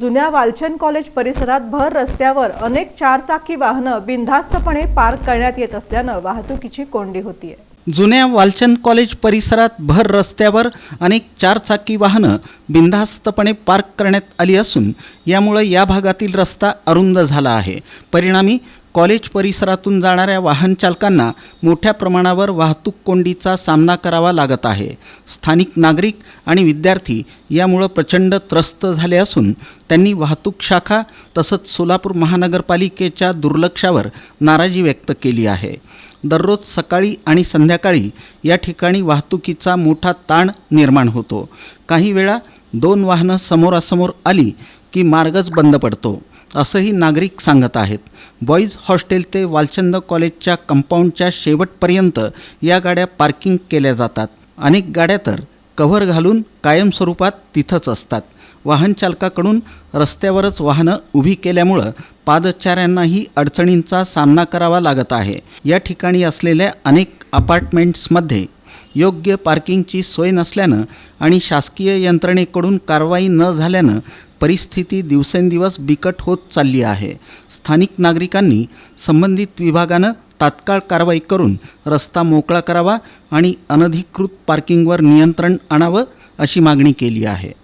जुन्या वालचंद कॉलेज परिसरात भर रस्त्यावर अनेक चारचाकी वाहनं बिनधास्तपणे पार्क करण्यात येत असल्यानं वाहतुकीची कोंडी होतीये. जुन्या वालचंद कॉलेज परिसरात भर रस्त्यावर अनेक चारचाकी वाहनं बिनधास्तपणे पार्क करण्यात आली असून यामुळे या भागातील रस्ता अरुंद झाला आहे. परिणामी कॉलेज परिसरातून जाणाऱ्या वाहन चालकांना मोठ्या प्रमाणावर वाहतूक कोंडीचा सामना करावा लागत आहे. स्थानिक नागरिक आणि विद्यार्थी यामुळं प्रचंड त्रस्त झाले असून त्यांनी वाहतूक शाखा तसंच सोलापूर महानगरपालिकेच्या दुर्लक्षावर नाराजी व्यक्त केली आहे. दररोज सकाळी आणि संध्याकाळी या ठिकाणी वाहतुकीचा मोठा ताण निर्माण होतो. काही वेळा दोन वाहनं समोरासमोर आली की मार्गच बंद पडतो. असंही नागरिक सांगत आहेत. बॉईज हॉस्टेल ते वालचंद कॉलेजच्या कंपाऊंडच्या शेवटपर्यंत या गाड्या पार्किंग केल्या जातात. अनेक गाड्या तर कव्हर घालून कायमस्वरूपात तिथंच असतात. वाहनचालकाकडून रस्त्यावरच वाहनं उभी केल्यामुळं पादचाऱ्यांनाही अडचणींचा सामना करावा लागत आहे. या ठिकाणी असलेल्या अनेक अपार्टमेंट्समध्ये योग्य पार्किंगची सोय नसल्यानं आणि शासकीय यंत्रणेकडून कारवाई न झाल्यानं परिस्थिती दिवसेंदिवस बिकट होत चालली आहे. स्थानिक नागरिकांनी संबंधित विभागानं तात्काळ कारवाई करून रस्ता मोकळा करावा आणि अनधिकृत पार्किंगवर नियंत्रण आणावं अशी मागणी केली आहे.